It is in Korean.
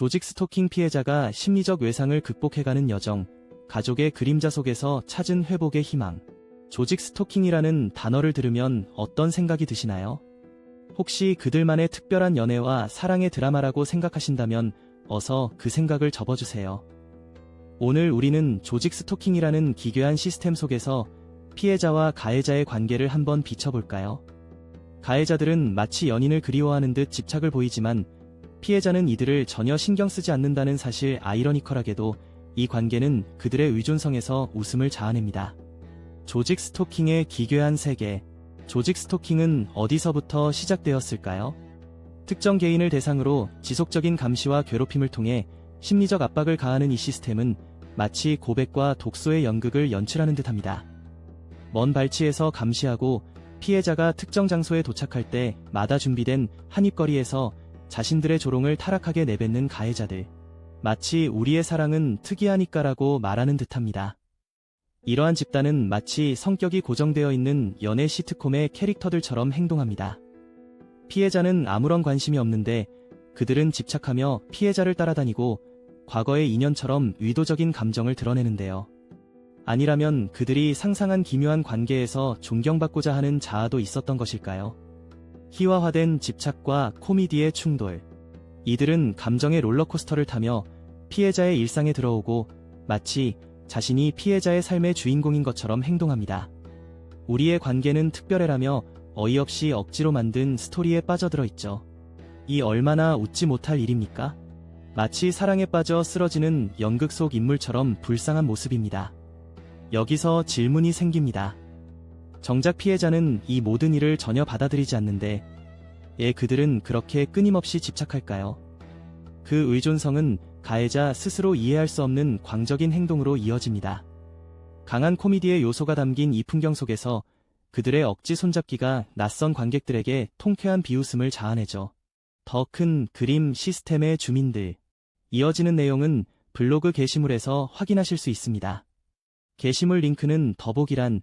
조직 스토킹 피해자가 심리적 외상을 극복해가는 여정, 가족의 그림자 속에서 찾은 회복의 희망. 조직 스토킹이라는 단어를 들으면 어떤 생각이 드시나요? 혹시 그들만의 특별한 연애와 사랑의 드라마라고 생각하신다면 어서 그 생각을 접어주세요. 오늘 우리는 조직 스토킹이라는 기괴한 시스템 속에서 피해자와 가해자의 관계를 한번 비춰볼까요? 가해자들은 마치 연인을 그리워하는 듯 집착을 보이지만 피해자는 이들을 전혀 신경 쓰지 않는다는 사실 아이러니컬하게도 이 관계는 그들의 의존성에서 웃음을 자아냅니다. 조직 스토킹의 기괴한 세계. 조직 스토킹은 어디서부터 시작되었을까요? 특정 개인을 대상으로 지속적인 감시와 괴롭힘을 통해 심리적 압박을 가하는 이 시스템은 마치 고백과 독소의 연극을 연출하는 듯합니다. 먼 발치에서 감시하고 피해자가 특정 장소에 도착할 때 마다 준비된 한입거리에서 자신들의 조롱을 타락하게 내뱉는 가해자들. 마치 우리의 사랑은 특이하니까라고 말하는 듯합니다. 이러한 집단은 마치 성격이 고정되어 있는 연애 시트콤의 캐릭터들처럼 행동합니다. 피해자는 아무런 관심이 없는데 그들은 집착하며 피해자를 따라다니고 과거의 인연처럼 의도적인 감정을 드러내는데요. 아니라면 그들이 상상한 기묘한 관계에서 존경받고자 하는 자아도 있었던 것일까요? 희화화된 집착과 코미디의 충돌. 이들은 감정의 롤러코스터를 타며 피해자의 일상에 들어오고 마치 자신이 피해자의 삶의 주인공인 것처럼 행동합니다. 우리의 관계는 특별해라며 어이없이 억지로 만든 스토리에 빠져들어 있죠. 이 얼마나 웃지 못할 일입니까? 마치 사랑에 빠져 쓰러지는 연극 속 인물처럼 불쌍한 모습입니다. 여기서 질문이 생깁니다. 정작 피해자는 이 모든 일을 전혀 받아들이지 않는데 예 그들은 그렇게 끊임없이 집착할까요? 그 의존성은 가해자 스스로 이해할 수 없는 광적인 행동으로 이어집니다. 강한 코미디의 요소가 담긴 이 풍경 속에서 그들의 억지 손잡기가 낯선 관객들에게 통쾌한 비웃음을 자아내죠. 더 큰 그림 시스템의 주민들. 이어지는 내용은 블로그 게시물에서 확인하실 수 있습니다. 게시물 링크는 더보기란